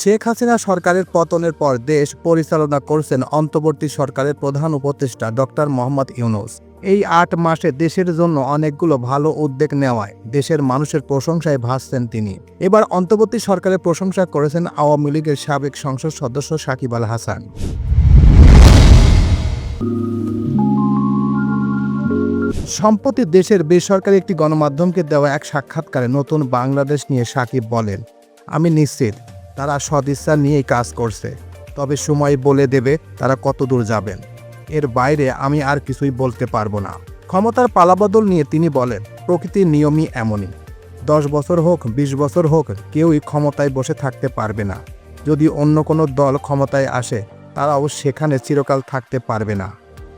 শেখ হাসিনা সরকারের পতনের পর দেশ পরিচালনা করছেন অন্তর্বর্তী সরকারের প্রধান উপদেষ্টা ডক্টর মোহাম্মদ ইউনুস। এই আট মাসে দেশের জন্য অনেকগুলো ভালো উদ্যোগ নেওয়ায় দেশের মানুষের প্রশংসায় ভাসছেন তিনি। এবার অন্তর্বর্তী সরকারের প্রশংসা করেছেন আওয়ামী লীগের সাবেক সংসদ সদস্য সাকিব আল হাসান। সম্প্রতি দেশের বেসরকারি একটি গণমাধ্যমকে দেওয়া এক সাক্ষাৎকারে নতুন বাংলাদেশ নিয়ে সাকিব বলেন, আমি নিশ্চিত তারা সদিচ্ছা নিয়েই কাজ করছে। তবে সময় বলে দেবে তারা কত দূর যাবেন। এর বাইরে আমি আর কিছুই বলতে পারব না। ক্ষমতার পালাবদল নিয়ে তিনি বলেন, প্রকৃতির নিয়মই এমনই। দশ বছর হোক, বিশ বছর হোক, কেউই ক্ষমতায় বসে থাকতে পারবে না। যদি অন্য কোনো দল ক্ষমতায় আসে, তারাও সেখানে চিরকাল থাকতে পারবে না।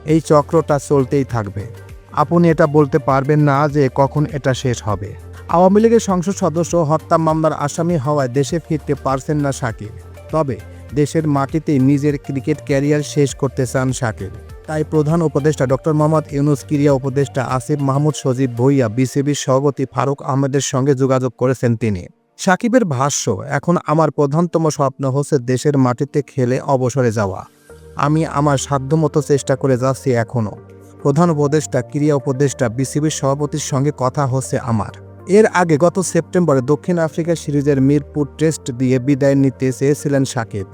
এই চক্রটা চলতেই থাকবে। আপনি এটা বলতে পারবেন না যে কখন এটা শেষ হবে। আওয়ামী লীগের সংসদ সদস্য হত্যা মামলার আসামি হওয়ায় দেশে ফিরতে পারছেন না সাকিব তবে দেশের মাটিতেই নিজের ক্রিকেট ক্যারিয়ার শেষ করতে চান সাকিব তাই প্রধান উপদেষ্টা ডক্টর মোহাম্মদ ইউনুস ক্রিয়া উপদেষ্টা আসিফ মাহমুদ, সজীব ভুইয়া, বিসিবির সভাপতি ফারুক আহমেদের সঙ্গে যোগাযোগ করেছেন তিনি। সাকিবের ভাষ্য, এখন আমার প্রধানতম স্বপ্ন হচ্ছে দেশের মাটিতে খেলে অবসরে যাওয়া। আমি আমার সাধ্যমতো চেষ্টা করে যাচ্ছি এখনও প্রধান উপদেষ্টা ক্রিয়া উপদেষ্টা, বিসিবির সভাপতির সঙ্গে কথা হচ্ছে আমার। এর আগে গত সেপ্টেম্বরে দক্ষিণ আফ্রিকা সিরিজের মিরপুর টেস্ট দিয়ে বিদায় নিতে চেয়েছিলেন সাকিব।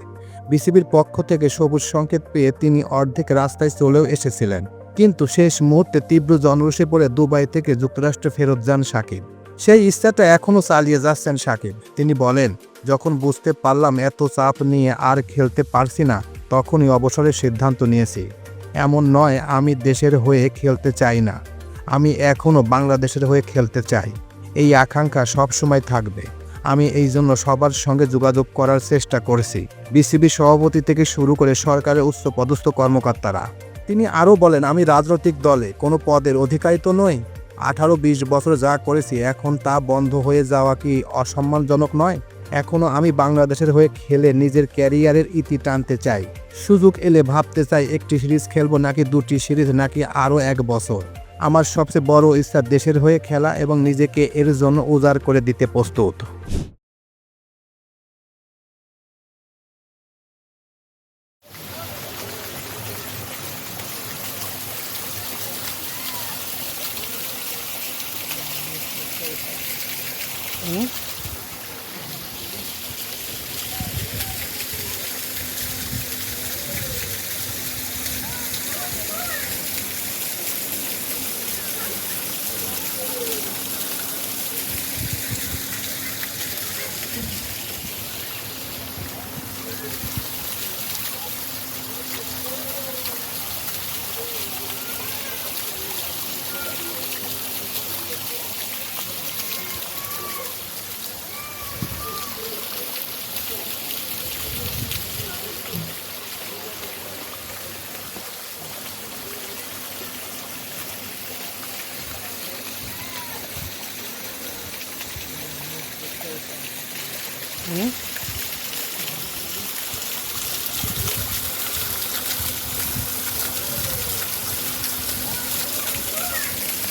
বিসিবির পক্ষ থেকে সবুজ সংকেত পেয়ে তিনি অর্ধেক রাস্তায় চলেও এসেছিলেন। কিন্তু শেষ মুহূর্তে তীব্র জনরোষে পড়ে দুবাই থেকে যুক্তরাষ্ট্রে ফেরত যান সাকিব। সেই ইচ্ছাটা এখনও চালিয়ে যাচ্ছেন সাকিব। তিনি বলেন, যখন বুঝতে পারলাম এত চাপ নিয়ে আর খেলতে পারছি না, তখনই অবসরের সিদ্ধান্ত নিয়েছি। এমন নয় আমি দেশের হয়ে খেলতে চাই না। আমি এখনও বাংলাদেশের হয়ে খেলতে চাই। এই আকাঙ্ক্ষা সবসময় থাকবে। আমি এই জন্য সবার সঙ্গে যোগাযোগ করার চেষ্টা করেছি। বিসিবি সভাপতি থেকে শুরু করে সরকারের উচ্চ পদস্থ কর্মকর্তারা। তিনি আরও বলেন, আমি রাজনৈতিক দলে, কোনো পদের অধিকারী তো নই। আঠারো বিশ বছর যা করেছি, এখন তা বন্ধ হয়ে যাওয়া কি অসম্মানজনক নয়? এখনও আমি বাংলাদেশের হয়ে খেলে নিজের ক্যারিয়ারের ইতি টানতে চাই। সুযোগ এলে ভাবতে চাই একটি সিরিজ খেলব নাকি দুটি সিরিজ, নাকি আরও এক বছর। আমার সবচেয়ে বড় ইচ্ছা দেশের হয়ে খেলা এবং নিজেকে এর জন্য উজাড় করে দিতে প্রস্তুত। Okay.